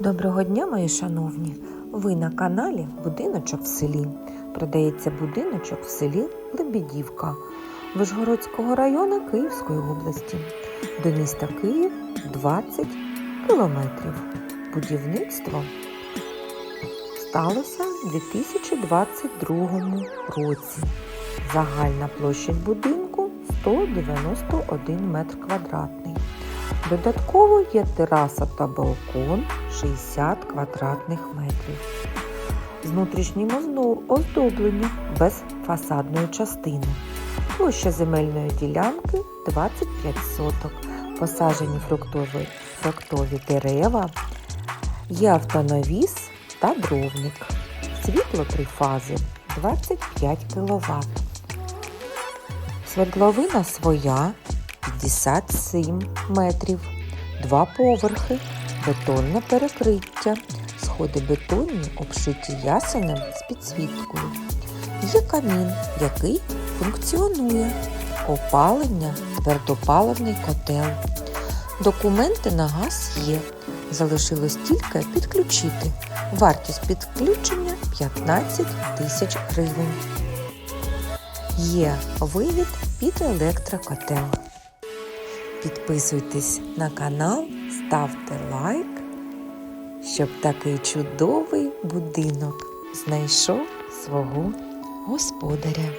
Доброго дня, мої шановні! Ви на каналі Будиночок в селі. Продається будиночок в селі Лебедівка Вишгородського району Київської області. До міста Київ 20 кілометрів. Будівництво сталося в 2022 році. Загальна площа будинку 191 метр квадратний. Додатково є тераса та балкон 60 квадратних метрів. З внутрішнім оздобленням без фасадної частини. Площа земельної ділянки 25 соток. Посаджені фруктові, фруктові дерева. Є автонавіс та дровник. Світло три фази 25 кВт. Свердловина своя 57 метрів, два поверхи, бетонне перекриття, сходи бетонні обшиті ясенем з підсвіткою. Є камін, який функціонує, опалення, твердопаливний котел. Документи на газ є. Залишилось тільки підключити. Вартість підключення 15 тисяч гривень. Є вивід під електрокотел. Підписуйтесь на канал, ставте лайк, щоб такий чудовий будинок знайшов свого господаря.